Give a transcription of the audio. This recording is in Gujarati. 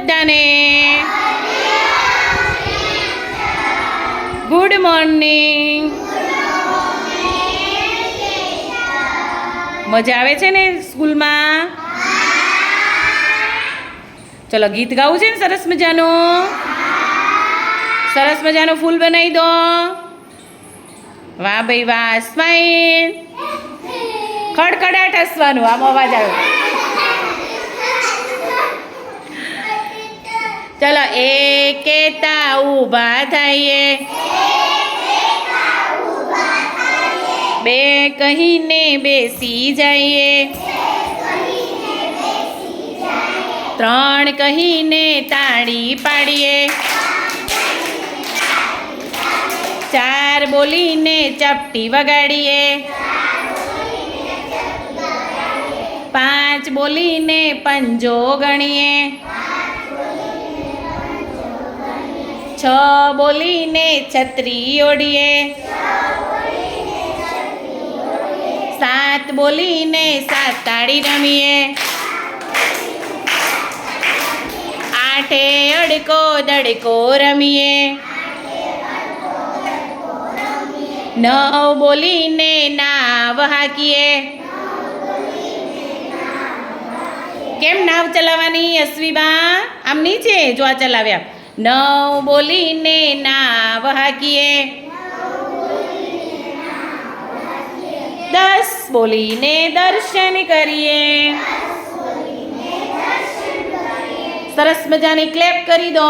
બધાને ગુડ મોર્નિંગ મજા આવે છે ને સ્કૂલમાં ચલો ગીત ગાવું છે ને સરસ મજાનું સરસ મજાનું ફૂલ બનાવી દો વાહ ભાઈ વાહ સ્માઈલ ખડખડાટ હસવાનું આમ અવાજ આવ્યો चलो एक उभा थे बेसी जाइए त्रण ताड़ी पाड़िए चार बोली ने चपटी वगाड़िए पांच बोली ने पंजो गणिए 6 બોલીને છત્રી ઓડિયે 6 બોલીને છત્રી ઓડિયે 7 બોલીને સાત તાડી રમીએ 7 બોલીને સાત તાડી રમીએ 8 એડકો ડડકો રમીએ 8 એડકો ડડકો રમીએ 9 બોલીને नाव હાકિયે 9 બોલીને नाव હાકિયે કેમ नाव ચલાવવાની અસ્વીબા આમ નીચે જો આ ચલાવ્યા નવ બોલીને ના વહાગીએ દસ બોલીને દર્શન કરીએ સરસ મજાની ક્લેપ કરી દો